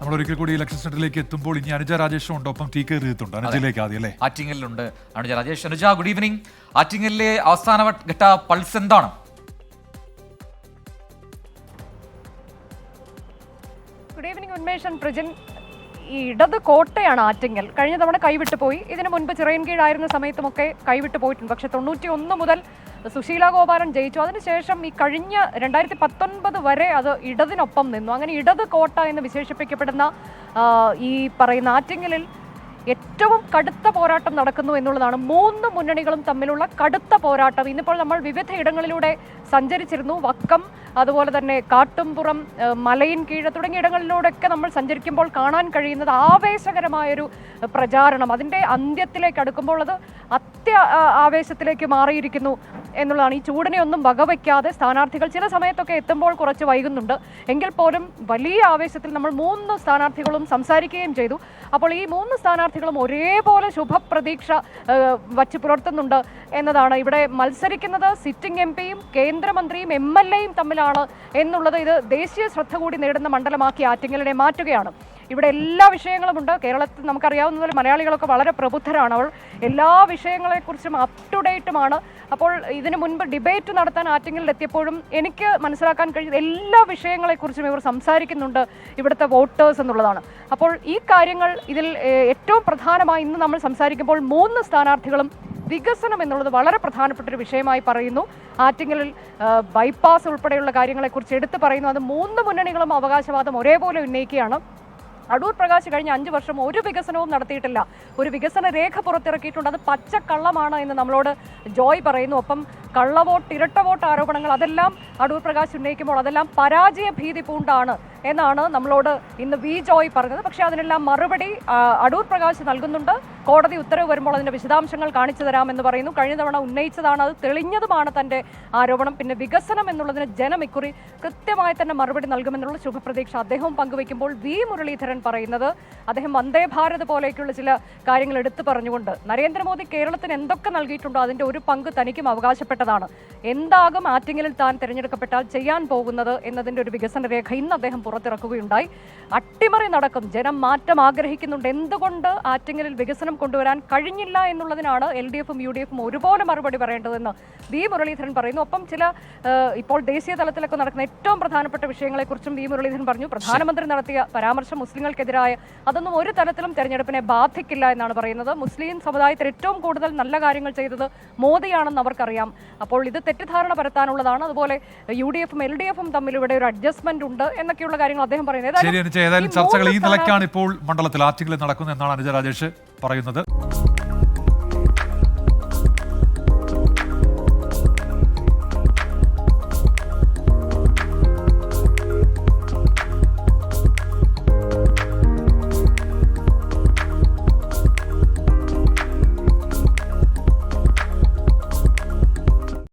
നമ്മൾ ഒരിക്കൽ കൂടി ഇലക്ഷൻ സെന്ററിലേക്ക് എത്തുമ്പോൾ ഇനി അനുജ രാജേഷും ഉണ്ട്. ഒപ്പം ടി കെ റീത്തുണ്ട് അനുജയിലേക്ക് ആദ്യം അല്ലേ? ആറ്റിങ്ങലിലുണ്ട് അനുജ രാജേഷ്. അനുജ ഗുഡ് ഈവനിങ് ആറ്റിങ്ങലിലെ അവസാന ഘട്ട പൾസ് എന്താണ്? Good evening Unmeshan Prajin. ഈ ഇടത് കോട്ടയാണ് ആറ്റിങ്ങൽ. കഴിഞ്ഞ തവണ കൈവിട്ടു പോയി ഇതിനു മുൻപ് ചിറയൻകീഴായിരുന്ന സമയത്തുമൊക്കെ കൈവിട്ടു പോയിട്ടുണ്ട് പക്ഷെ തൊണ്ണൂറ്റി ഒന്ന് മുതൽ സുശീല ഗോപാലൻ ജയിച്ചു. അതിനുശേഷം ഈ കഴിഞ്ഞ രണ്ടായിരത്തി പത്തൊൻപത് വരെ അത് ഇടതിനൊപ്പം നിന്നു. അങ്ങനെ ഇടത് കോട്ട എന്ന് വിശേഷിപ്പിക്കപ്പെടുന്ന ഈ പറയുന്ന ആറ്റിങ്ങലിൽ ഏറ്റവും കടുത്ത പോരാട്ടം നടക്കുന്നു എന്നുള്ളതാണ്. മൂന്ന് മുന്നണികളും തമ്മിലുള്ള കടുത്ത പോരാട്ടം. ഇന്നിപ്പോൾ നമ്മൾ വിവിധ ഇടങ്ങളിലൂടെ സഞ്ചരിച്ചിരുന്നു. വക്കം അതുപോലെ തന്നെ കാട്ടുംപുറം മലയിൻ കീഴ് തുടങ്ങിയ ഇടങ്ങളിലൂടെയൊക്കെ നമ്മൾ സഞ്ചരിക്കുമ്പോൾ കാണാൻ കഴിയുന്നത് ആവേശകരമായൊരു പ്രചാരണം. അതിന്റെ അന്ത്യത്തിലേക്ക് അടുക്കുമ്പോൾ അത് അത്യ ആവേശത്തിലേക്ക് മാറിയിരിക്കുന്നു. എന്നുള്ളതാണ്. ഈ ചൂടിനെ ഒന്നും വകവയ്ക്കാതെ സ്ഥാനാർത്ഥികൾ ചില സമയത്തൊക്കെ എത്തുമ്പോൾ കുറച്ച് വൈകുന്നുണ്ട്. എങ്കിൽ പോലും വലിയ ആവേശത്തിൽ നമ്മൾ മൂന്ന് സ്ഥാനാർത്ഥികളും സംസാരിക്കുകയും ചെയ്തു. അപ്പോൾ ഈ മൂന്ന് സ്ഥാനാർത്ഥികളും ഒരേപോലെ ശുഭപ്രതീക്ഷ വച്ച് പുലർത്തുന്നുണ്ട് എന്നതാണ്. ഇവിടെ മത്സരിക്കുന്നത് സിറ്റിംഗ് എം പിയും കേന്ദ്രമന്ത്രിയും എം എൽ എയും തമ്മിലാണ് എന്നുള്ളത് ഇത് ദേശീയ ശ്രദ്ധ കൂടി നേടുന്ന മണ്ഡലമാക്കി ആറ്റിങ്ങലിനെ മാറ്റുകയാണ്. ഇവിടെ എല്ലാ വിഷയങ്ങളും ഉണ്ട്. കേരളത്തിൽ നമുക്കറിയാവുന്ന മലയാളികളൊക്കെ വളരെ പ്രബുദ്ധരാണ്. അവൾ എല്ലാ വിഷയങ്ങളെക്കുറിച്ചും അപ് ടു ഡേറ്റുമാണ് അപ്പോൾ ഇതിനു മുൻപ് ഡിബേറ്റ് നടത്താൻ ആറ്റിങ്ങലിൽ എത്തിയപ്പോഴും എനിക്ക് മനസ്സിലാക്കാൻ കഴിയുന്ന എല്ലാ വിഷയങ്ങളെക്കുറിച്ചും ഇവർ സംസാരിക്കുന്നുണ്ട്. ഇവിടുത്തെ വോട്ടേഴ്സ് എന്നുള്ളതാണ്. അപ്പോൾ ഈ കാര്യങ്ങൾ ഇതിൽ ഏറ്റവും പ്രധാനമായി ഇന്ന് നമ്മൾ സംസാരിക്കുമ്പോൾ മൂന്ന് സ്ഥാനാർത്ഥികളും വികസനം എന്നുള്ളത് വളരെ പ്രധാനപ്പെട്ട ഒരു വിഷയമായി പറയുന്നു. ആറ്റിങ്ങലിൽ ബൈപ്പാസ് ഉൾപ്പെടെയുള്ള കാര്യങ്ങളെക്കുറിച്ച് എടുത്തു പറയുന്നു. അത് മൂന്ന് മുന്നണികളും അവകാശവാദം ഒരേപോലെ ഉന്നയിക്കുകയാണ്. അടൂർ പ്രകാശ് കഴിഞ്ഞ അഞ്ച് വർഷം ഒരു വികസനവും നടത്തിയിട്ടില്ല. ഒരു വികസന രേഖ പുറത്തിറക്കിയിട്ടുണ്ട്. അത് പച്ചക്കള്ളമാണ് എന്ന് നമ്മളോട് ജോയ് പറയുന്നു. ഒപ്പം കള്ളവോട്ട് ഇരട്ട വോട്ട് ആരോപണങ്ങൾ അതെല്ലാം അടൂർ പ്രകാശ് ഉന്നയിക്കുമ്പോൾ അതെല്ലാം പരാജയ ഭീതി പൂണ്ടാണ് എന്നാണ് നമ്മളോട് ഇന്ന് വി ജോയ് പറഞ്ഞത്. പക്ഷേ അതിനെല്ലാം മറുപടി അടൂർ പ്രകാശ് നൽകുന്നുണ്ട്. കോടതി ഉത്തരവ് വരുമ്പോൾ അതിന്റെ വിശദാംശങ്ങൾ കാണിച്ചു തരാമെന്ന് പറയുന്നു. കഴിഞ്ഞ തവണ ഉന്നയിച്ചതാണ് അത് തെളിഞ്ഞതുമാണ് തന്റെ ആരോപണം. പിന്നെ വികസനം എന്നുള്ളതിന് ജനം ഇക്കുറി കൃത്യമായി തന്നെ മറുപടി നൽകുമെന്നുള്ള ശുഭപ്രതീക്ഷ അദ്ദേഹവും പങ്കുവയ്ക്കുമ്പോൾ വി. മുരളീധരൻ പറയുന്നത്. അദ്ദേഹം വന്ദേ ഭാരത് പോലെയൊക്കെയുള്ള ചില കാര്യങ്ങൾ എടുത്തു പറഞ്ഞുകൊണ്ട് നരേന്ദ്രമോദി കേരളത്തിന് എന്തൊക്കെ നൽകിയിട്ടുണ്ടോ അതിന്റെ ഒരു പങ്ക് തനിക്കും അവകാശപ്പെട്ടതാണ്. എന്താകും ആറ്റിങ്ങലിൽ താൻ തിരഞ്ഞെടുക്കപ്പെട്ടാൽ ചെയ്യാൻ പോകുന്നത് എന്നതിന്റെ ഒരു വികസന രേഖ ഇന്ന് അദ്ദേഹം പുറത്തിറക്കുകയുണ്ടായി. അട്ടിമറി നടക്കും. ജനം മാറ്റം ആഗ്രഹിക്കുന്നുണ്ട്. എന്തുകൊണ്ട് ആറ്റിങ്ങലിൽ വികസനം കൊണ്ടുവരാൻ കഴിഞ്ഞില്ല എന്നുള്ളതിനാണ് എൽ ഡി എഫും യു ഡി എഫും ഒരുപോലെ മറുപടി പറയേണ്ടതെന്ന് വി മുരളീധരൻ പറയുന്നു. ഒപ്പം ചില ഇപ്പോൾ ദേശീയ തലത്തിലൊക്കെ നടക്കുന്ന ഏറ്റവും പ്രധാനപ്പെട്ട വിഷയങ്ങളെക്കുറിച്ചും വി മുരളീധരൻ പറഞ്ഞു. പ്രധാനമന്ത്രി നടത്തിയ പരാമർശം മുസ്ലിങ്ങൾക്കെതിരായ അതൊന്നും ഒരു തരത്തിലും തെരഞ്ഞെടുപ്പിനെ ബാധിക്കില്ല എന്നാണ് പറയുന്നത്. മുസ്ലിം സമുദായത്തിൽ ഏറ്റവും കൂടുതൽ നല്ല കാര്യങ്ങൾ ചെയ്തത് മോദിയാണെന്ന് അവർക്കറിയാം. അപ്പോൾ ഇത് തെറ്റിദ്ധാരണ പരത്താനുള്ളതാണ്. അതുപോലെ യു ഡി എഫും എൽ ഡി എഫും തമ്മിൽ ഇവിടെ ഒരു അഡ്ജസ്റ്റ്മെന്റ് ഉണ്ട് എന്നൊക്കെയുള്ള കാര്യങ്ങൾ അദ്ദേഹം പറയുന്നത് ശരി ഏതായാലും അനുജ ഏതായാലും ചർച്ചകൾ ഈ നിലയ്ക്കാണ് ഇപ്പോൾ മണ്ഡലത്തിൽ ആറ്റിങ്ങളിൽ നടക്കുന്നത് എന്നാണ് അനുജ രാജേഷ്. പറയുന്നത്.